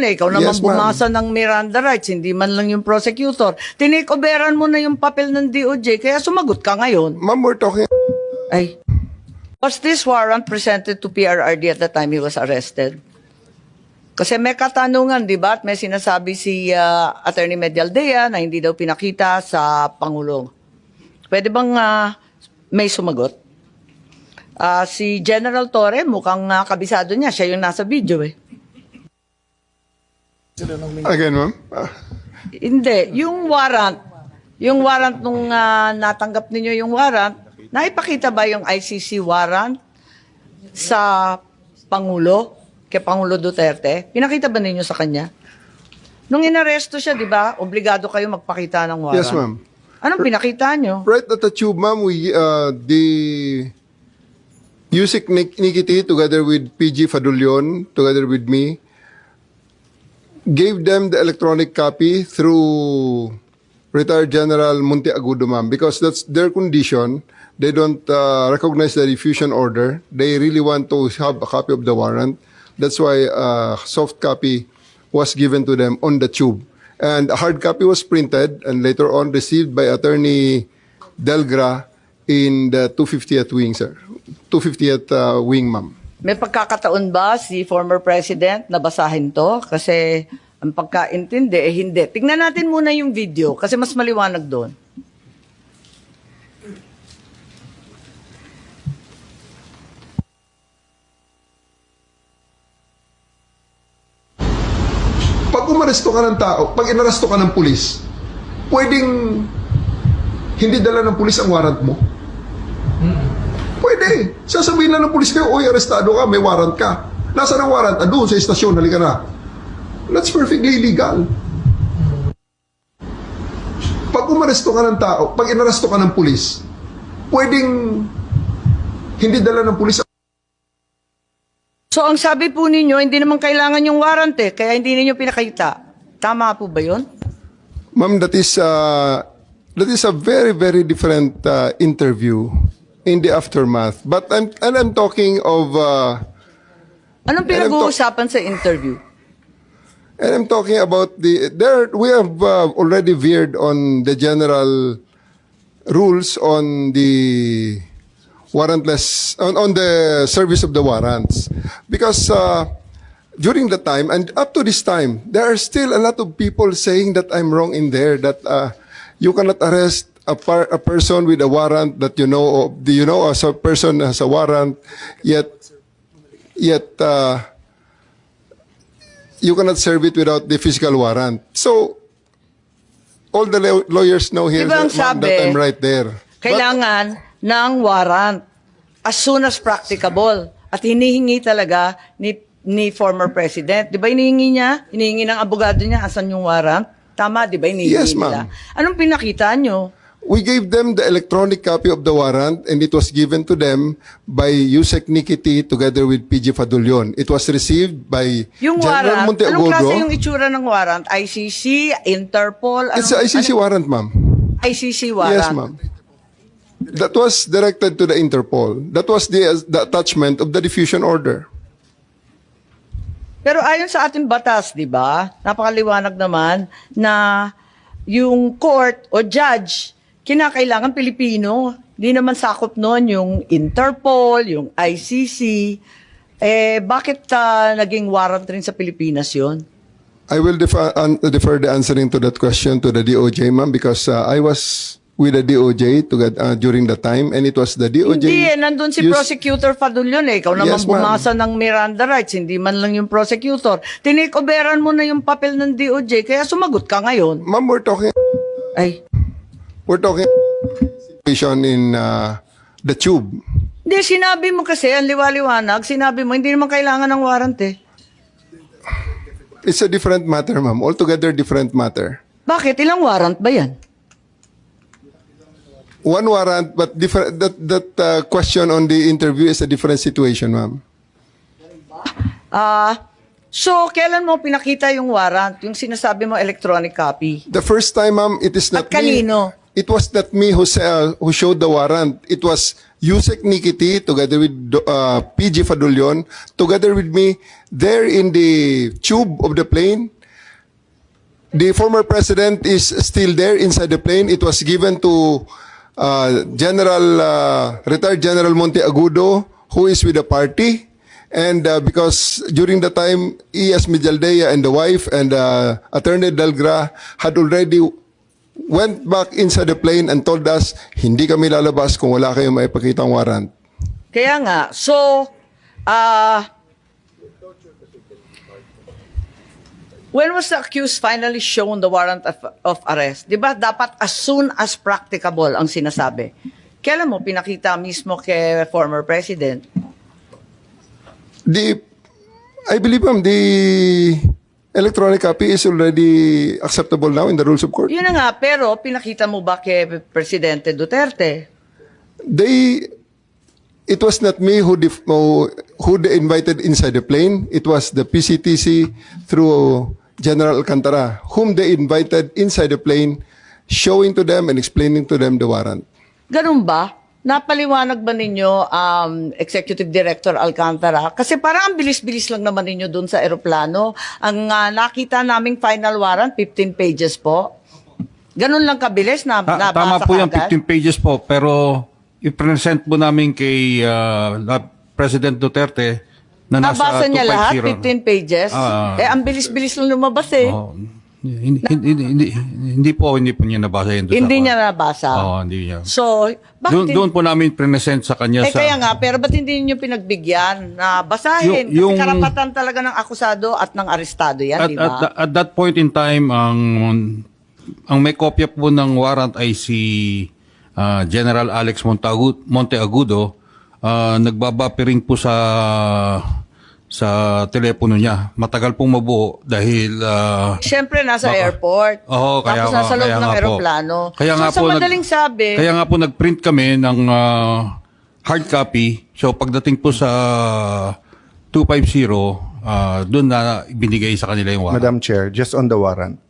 eh, ikaw naman Yes, bumasa ng Miranda rights, hindi man lang yung prosecutor. Tinikoberan mo na yung papel ng DOJ, kaya sumagot ka ngayon. Ma'am, we're talking... Ay. Was this warrant presented to PRRD at the time he was arrested? Kasi may katanungan, di ba? At may sinasabi si ah, Attorney Medialdea na hindi daw pinakita sa Pangulo. Pwede bang ah, may sumagot? Ah, si General Torre, mukhang ah, kabisado niya. Siya yung nasa video eh. Again, ma'am? Ah, Hindi, yung warrant, yung warrant nung ah, natanggap ninyo yung warrant, naipakita ba yung ICC warrant sa Pangulo, kay Pangulo Duterte? Pinakita ba ninyo sa kanya? Nung inaresto siya, di ba, obligado kayo magpakita ng warrant. Yes, ma'am. Anong pinakita nyo? Right at the tube, ma'am, we, uh, the Yusik Nik- Nikiti, together with PG Fadulyon, together with me, gave them the electronic copy through retired General Munti Agudo, ma'am, because that's their condition. They don't uh, recognize the diffusion order. They really want to have a copy of the warrant. That's why uh, soft copy was given to them on the tube. And a hard copy was printed and later on received by Attorney Delgra in the 250th wing, sir. 250th uh, wing, ma'am. May pagkakataon ba si former president na basahin to? Kasi ang pagkaintindi, eh hindi. Tingnan natin muna yung video kasi mas maliwanag doon. Pag umaresto ka ng tao, pag inaresto ka ng pulis, pwedeng hindi dala ng pulis ang warrant mo? Pwede. Sasabihin lang ng pulis kayo, oy, arestado ka, may warrant ka. Nasaan ang warrant? Ah, doon sa estasyon, halika na. That's perfectly legal. Pag umaresto ka ng tao, pag inaresto ka ng pulis, pwedeng hindi dala ng pulis ang So ang sabi po ninyo, hindi naman kailangan yung warrant eh, kaya hindi ninyo pinakita. Tama po ba yun? Ma'am, that is uh, that is a very very different uh, interview in the aftermath. But I'm and I'm talking of uh, Anong pinag-uusapan sa interview? and I'm talking about the there we have uh, already veered on the general rules on the warrantless on, on the service of the warrants because uh, during the time and up to this time there are still a lot of people saying that I'm wrong in there that uh, you cannot arrest a, par- a person with a warrant that you know of, do you know as a person has a warrant yet yet uh, you cannot serve it without the physical warrant so all the law- lawyers know here Diba that, ma'am, that sabi, I'm right there But- Kailangan ng warrant as soon as practicable. At hinihingi talaga ni, ni former president. Di ba hinihingi niya? Hinihingi ng abogado niya, asan yung warrant? Tama, di ba? Hinihingi Yes, nila. ma'am. Anong pinakita nyo? We gave them the electronic copy of the warrant and it was given to them by Yusek Nikiti together with PG Fadulyon. It was received by Yung warrant, General anong klase yung Monteagudo. itsura ng warrant? ICC, Interpol? It's a anong- ICC ano- warrant, ma'am. ICC warrant. Yes, ma'am. That was directed to the Interpol. That was the, the attachment of the diffusion order. Pero ayon sa ating batas, di ba? Napakaliwanag naman na yung court o judge, kinakailangan Pilipino. Di naman sakop noon yung Interpol, yung ICC. Eh, bakit ah, naging warrant rin sa Pilipinas yon? I will defer, an, defer the answering to that question to the DOJ, ma'am, because uh, I was with the DOJ to get, uh, during the time and it was the DOJ. Hindi eh, nandun si used- Prosecutor Fadulyon eh. Ikaw naman Yes, bumasa ng Miranda rights, hindi man lang yung prosecutor. Tinikoberan mo na yung papel ng DOJ, kaya sumagot ka ngayon. Ma'am, we're talking Ay, We're talking situation in uh, the tube. Hindi, sinabi mo kasi, ang liwaliwanag, sinabi mo, hindi naman kailangan ng warrant eh. It's a different matter, ma'am. Altogether different matter. Bakit? Ilang warrant ba yan? One warrant, but different. That that uh, question on the interview is a different situation, ma'am. Ah, so, kailan mo pinakita yung warrant? Yung sinasabi mo electronic copy? The first time, ma'am, it is not At kanino? me. It was not me who sa- who showed the warrant. It was Yusek Nikiti, together with uh, PG Fadulion, together with me, there in the tube of the plane. The former president is still there inside the plane. It was given to uh, General, uh, retired General Monte Agudo, who is with the party. And uh, because during the time, E.S. Mijaldea and the wife and uh, Attorney Delgra had already went back inside the plane and told us, hindi kami lalabas kung wala kayong maipakitang warrant. Kaya nga, so, ah, when was the accused finally shown the warrant of, of arrest? Di ba dapat as soon as practicable ang sinasabi? Kailan mo pinakita mismo kay former president? The, I believe, ma'am, the electronic copy is already acceptable now in the rules of court. Yun na nga, pero pinakita mo ba kay Presidente Duterte? They, it was not me who, def, who, who they invited inside the plane. It was the PCTC through General Alcantara, whom they invited inside the plane, showing to them and explaining to them the warrant. Ganun ba? Napaliwanag ba ninyo, um, Executive Director Alcantara? Kasi parang ang bilis-bilis lang naman ninyo dun sa aeroplano. Ang ah, nakita naming final warrant, 15 pages po. Ganun lang kabilis na Ta- nabasa tama po yung kaagad? 15 pages po, pero i-present po namin kay uh, President Duterte na nasa Nabasa niya lahat, 250. 15 pages? Ah. eh, ang bilis-bilis lang lumabas eh. Oh, hindi, hindi, hindi, hindi po, hindi po niya nabasa yun. hindi niya nabasa. Oo, hindi niya. So, bakit Doon, doon po namin present sa kanya Eh sa... kaya nga, pero ba't hindi niyo pinagbigyan na basahin? Yung- yung- Kasi karapatan talaga ng akusado at ng arestado yan, at, di ba? at, at that point in time, ang ang may kopya po ng warrant ay si ah, General Alex Montagu- Monteagudo. Ah, nagbabapiring po sa sa telepono niya. Matagal pong mabuo dahil ah, Siyempre, nasa Baka- airport. Oo, kaya Tapos nasa loob kaya ng nga po. aeroplano. Kaya so, nga sa po nag- madaling sabi, Kaya nga po nag-print kami ng ah, hard copy. So pagdating po sa 250, ah, doon na binigay sa kanila yung warrant. Madam Chair, just on the warrant.